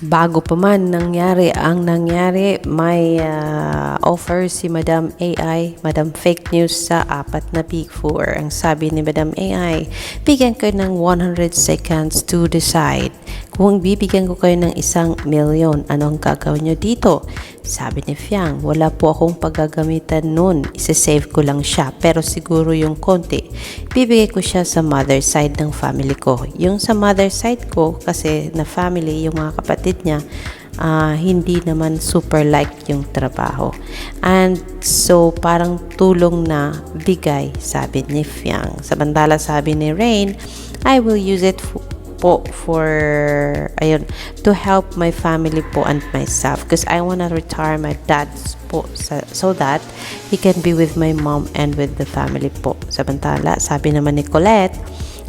Bago pa man nangyari ang nangyari, may ah, offer si Madam AI, Madam Fake News sa apat na Big Four. Ang sabi ni Madam AI, bigyan kayo ng 100 seconds to decide. Kung bibigyan ko kayo ng isang milyon, ano ang gagawin nyo dito? Sabi ni Fiang, wala po akong paggagamitan nun. Isa-save ko lang siya, pero siguro yung konti. Bibigay ko siya sa mother side ng family ko. Yung sa mother side ko, kasi na family, yung mga kapatid niya, ah, hindi naman super like yung trabaho. And so, parang tulong na bigay, sabi ni Fiang. Samantala sabi ni Rain, I will use it f- po for ayun to help my family po and myself because I want to retire my dad po sa, so that he can be with my mom and with the family po. Samantala, sabi naman ni Colette,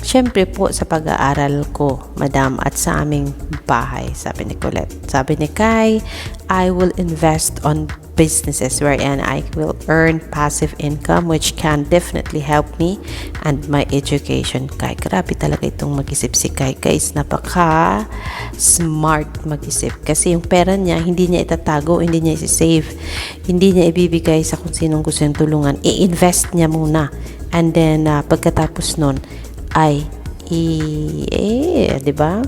Siyempre po sa pag-aaral ko, madam, at sa aming bahay, sabi ni Colette. Sabi ni Kai, I will invest on businesses wherein I will earn passive income which can definitely help me and my education. Kai, grabe talaga itong mag-isip si Kai. Guys, napaka smart mag-isip. Kasi yung pera niya, hindi niya itatago, hindi niya isi-save, hindi niya ibibigay sa kung sinong gusto niyang tulungan. I-invest niya muna. And then, ah, pagkatapos nun, ay i eh, 'di ba?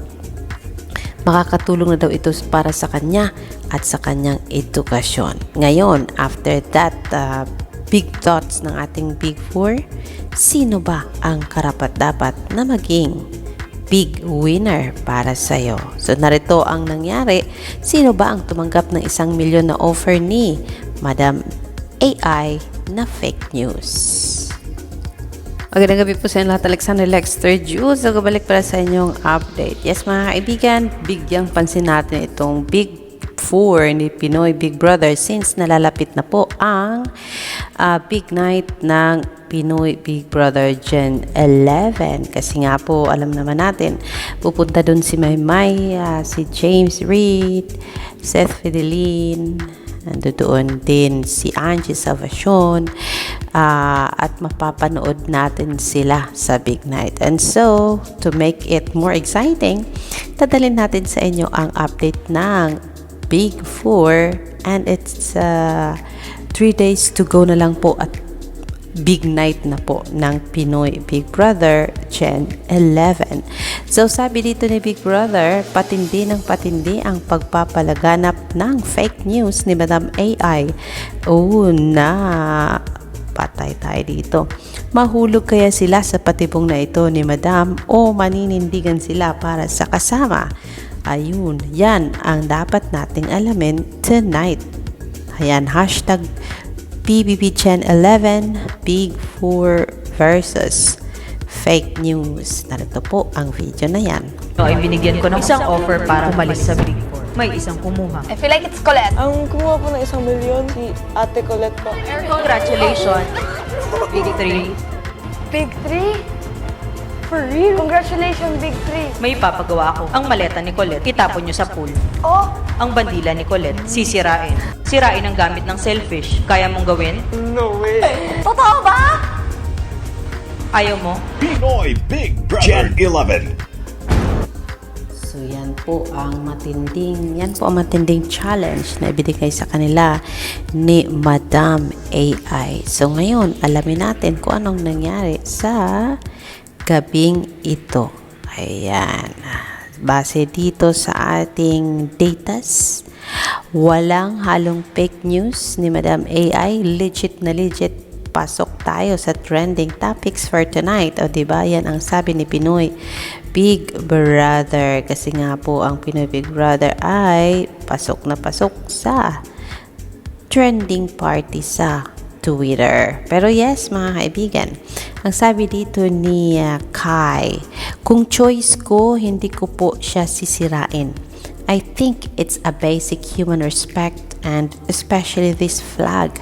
Makakatulong na daw ito para sa kanya at sa kanyang edukasyon. Ngayon, after that uh, big thoughts ng ating big four, sino ba ang karapat-dapat na maging big winner para sa'yo? So, narito ang nangyari. Sino ba ang tumanggap ng isang milyon na offer ni Madam AI na fake news? Magandang gabi po sa inyo lahat. Alexander Lexter Jules. Nagbalik para sa inyong update. Yes mga kaibigan, bigyang pansin natin itong Big Four ni Pinoy Big Brother since nalalapit na po ang ah, big night ng Pinoy Big Brother Gen 11. Kasi nga po, alam naman natin, pupunta dun si Maymay, ah, si James Reid, Seth Fidelin, Nandoon din si Angie Salvacion ah, at mapapanood natin sila sa Big Night. And so, to make it more exciting, dadalhin natin sa inyo ang update ng Big Four and it's uh, three days to go na lang po at big night na po ng Pinoy Big Brother Gen 11. So sabi dito ni Big Brother, patindi ng patindi ang pagpapalaganap ng fake news ni Madam AI. Oo na patay tayo dito. Mahulog kaya sila sa patibong na ito ni Madam o maninindigan sila para sa kasama? Ayun, yan ang dapat nating alamin tonight. Ayan, hashtag PBB Gen 11 Big 4 versus fake news. Narito po ang video na yan. No, ay binigyan ko ng isang offer para umalis sa Big Four. May isang kumuha. I feel like it's Colette. Ang kumuha po ng isang milyon, si Ate Colette po. Congratulations, Big Three. Big 3? For real? Congratulations, Big 3. May ipapagawa ako. Ang maleta ni Colette, itapon nyo sa pool. Oh, Ang bandila ni Colette, sisirain. Sirain ang gamit ng selfish. Kaya mong gawin? no way. Totoo ba? Ayaw mo? Pinoy Big Brother Gen 11. So yan po ang matinding, yan po ang matinding challenge na ibinigay sa kanila ni Madam AI. So ngayon, alamin natin kung anong nangyari sa gabing ito. Ayan. Base dito sa ating datas, walang halong fake news ni Madam AI. Legit na legit pasok tayo sa trending topics for tonight. O diba, yan ang sabi ni Pinoy Big Brother. Kasi nga po, ang Pinoy Big Brother ay pasok na pasok sa trending party sa Twitter. Pero yes, mga kaibigan, ang sabi dito ni uh, Kai, kung choice ko, hindi ko po siya sisirain. I think it's a basic human respect and especially this flag.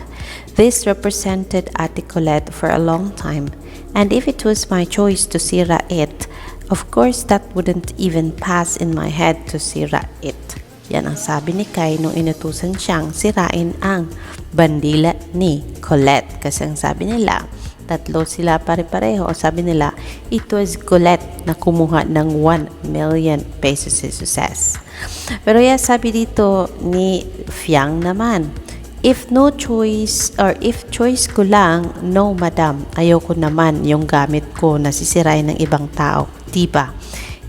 This represented Ate Colette for a long time. And if it was my choice to sira it, of course that wouldn't even pass in my head to sira it. Yan ang sabi ni Kai nung inutusan siyang sirain ang bandila ni Colette. Kasi ang sabi nila, tatlo sila pare-pareho. Sabi nila, it was Colette na kumuha ng 1 million pesos si success. Pero yes, sabi dito ni Fiang naman, if no choice or if choice ko lang, no madam, ayoko naman yung gamit ko na sisirain ng ibang tao. Diba?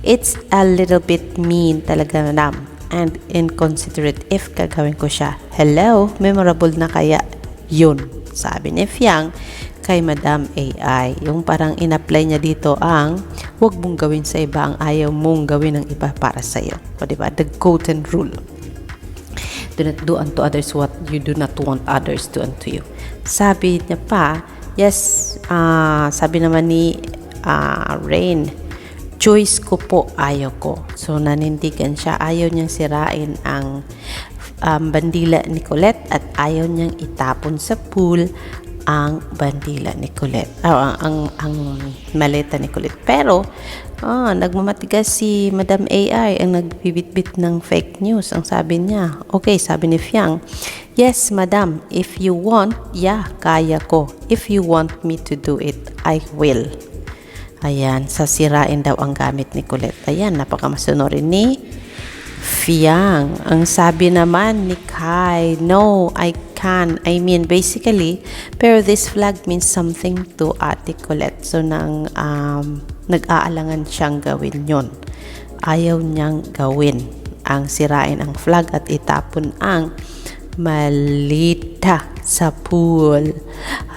It's a little bit mean talaga madam and inconsiderate if gagawin ko siya. Hello, memorable na kaya yun. Sabi ni Fiang kay Madam AI. Yung parang in-apply niya dito ang huwag mong gawin sa iba ang ayaw mong gawin ng iba para sa iyo. O diba? The golden rule. Do not do unto others what you do not want others to unto you. Sabi niya pa, yes, ah, sabi naman ni ah, Rain, choice ko po, ayaw ko. So, nanindigan siya. Ayaw niyang sirain ang um, bandila ni Colette at ayaw niyang itapon sa pool ang bandila ni Colette. Ah, ang, ang, ang maleta ni Colette. Pero, ah, nagmamatigas si Madam AI ang nagbibitbit ng fake news. Ang sabi niya, okay, sabi ni Fiang, yes, Madam, if you want, yeah, kaya ko. If you want me to do it, I will. Ayan, sasirain daw ang gamit ni Colette. Ayan, napakamasonorin ni Fiang. Ang sabi naman ni Kai, no, I can. I mean, basically, pero this flag means something to Ate Colette. So, nang um, nag-aalangan siyang gawin yon Ayaw niyang gawin ang sirain ang flag at itapon ang malita sa pool.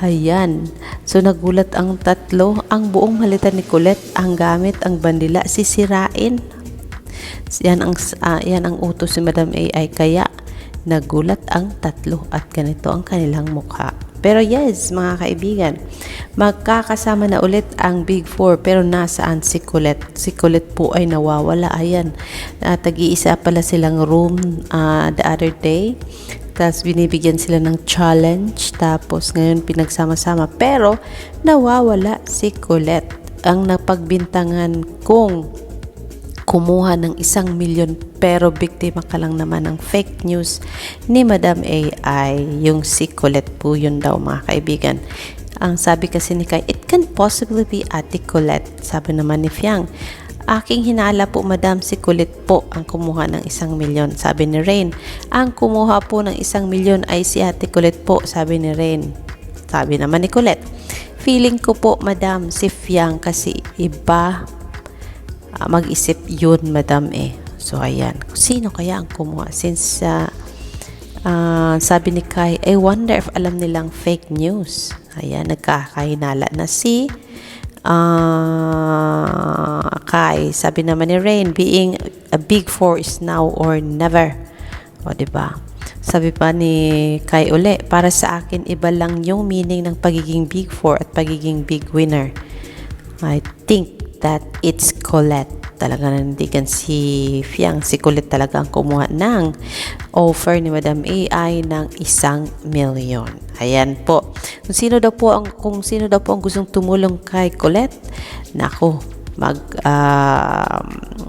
Ayan. So, nagulat ang tatlo. Ang buong malita ni Colette, ang gamit, ang bandila, sisirain. Yan ang, ah, yan ang utos ni Madam AI. Kaya, nagulat ang tatlo at ganito ang kanilang mukha. Pero yes, mga kaibigan, magkakasama na ulit ang Big Four pero nasaan si Colette? Si Colette po ay nawawala. Ayan, uh, tag-iisa pala silang room ah, the other day. Tapos binibigyan sila ng challenge. Tapos ngayon pinagsama-sama. Pero nawawala si Colette. Ang napagbintangan kong kumuha ng isang milyon pero biktima ka lang naman ng fake news ni Madam AI. Yung si Colette po yun daw mga kaibigan. Ang sabi kasi ni Kai, it can possibly be Ate Colette. Sabi naman ni Fiang, aking hinala po Madam si Colette po ang kumuha ng isang milyon. Sabi ni Rain, ang kumuha po ng isang milyon ay si Ate Colette po. Sabi ni Rain. Sabi naman ni Colette, feeling ko po Madam si Fiang kasi iba Ah, mag-isip yun, madam eh. So, ayan. Sino kaya ang kumuha? Since, ah, ah, sabi ni Kai, I wonder if alam nilang fake news. Ayan, nagkakahinala na si ah, Kai. Sabi naman ni Rain, being a big four is now or never. O, ba? Sabi pa ni Kai uli, para sa akin, iba lang yung meaning ng pagiging big four at pagiging big winner. I think that it's Colette. Talaga nandigan si Fiang. Si Colette talaga ang kumuha ng offer ni Madam AI ng isang milyon. Ayan po. Kung sino daw po ang kung sino daw po ang gustong tumulong kay Colette, nako, mag ah,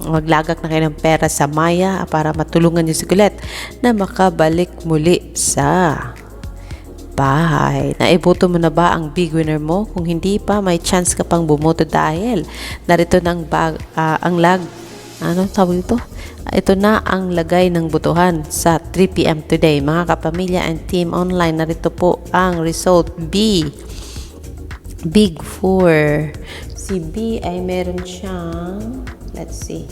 maglagak na kayo ng pera sa Maya para matulungan niyo si Colette na makabalik muli sa bahay. Naiboto mo na ba ang big winner mo? Kung hindi pa, may chance ka pang bumoto dahil narito ng bag, ah, ang lag ano tawag ito? Ito na ang lagay ng butuhan sa 3pm today. Mga kapamilya and team online, narito po ang result B. Big 4. Si B ay meron siyang, let's see,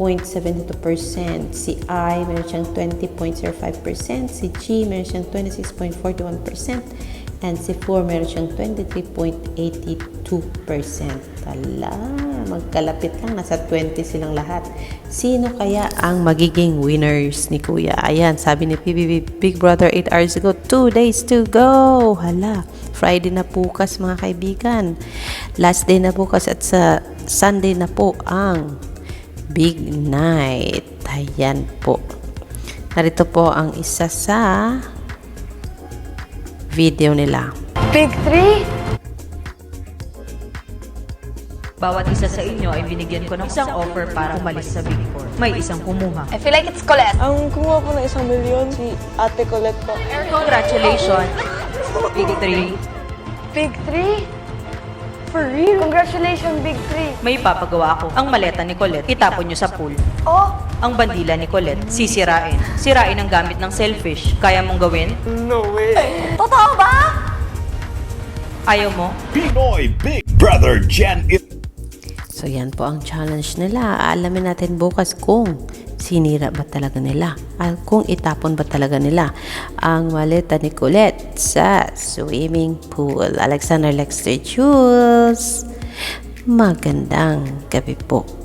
29.72%. Si I, meron siyang 20.05%. Si G, meron siyang 26.41%. And si 4, meron siyang 23.82%. Tala, magkalapit lang. Nasa 20 silang lahat. Sino kaya ang magiging winners ni Kuya? Ayan, sabi ni PBB Big Brother 8 hours ago, 2 days to go. Hala, Friday na bukas mga kaibigan. Last day na bukas at sa Sunday na po ang big night. Ayan po. Narito po ang isa sa video nila. Big three? Bawat isa sa inyo ay binigyan ko ng isang offer para umalis sa Big Four. May isang kumuha. I feel like it's Colette. Ang kumuha po ng isang milyon, si Ate Colette po. Congratulations! Big 3, Big 3? For real? Congratulations, Big 3. may ipapagawa ako. Ang maleta ni Colette, itapon nyo sa pool. Oh, Ang bandila ni Colette, sisirain. Sirain ang gamit ng selfish. Kaya mong gawin? totoo ba? Ayaw mo? Pinoy Big Brother Gen 11. So yan po ang challenge nila. Alamin natin bukas kung sinira ba talaga nila at kung itapon ba talaga nila ang maleta ni Colette sa swimming pool. Alexander Lexter Jules, magandang gabi po.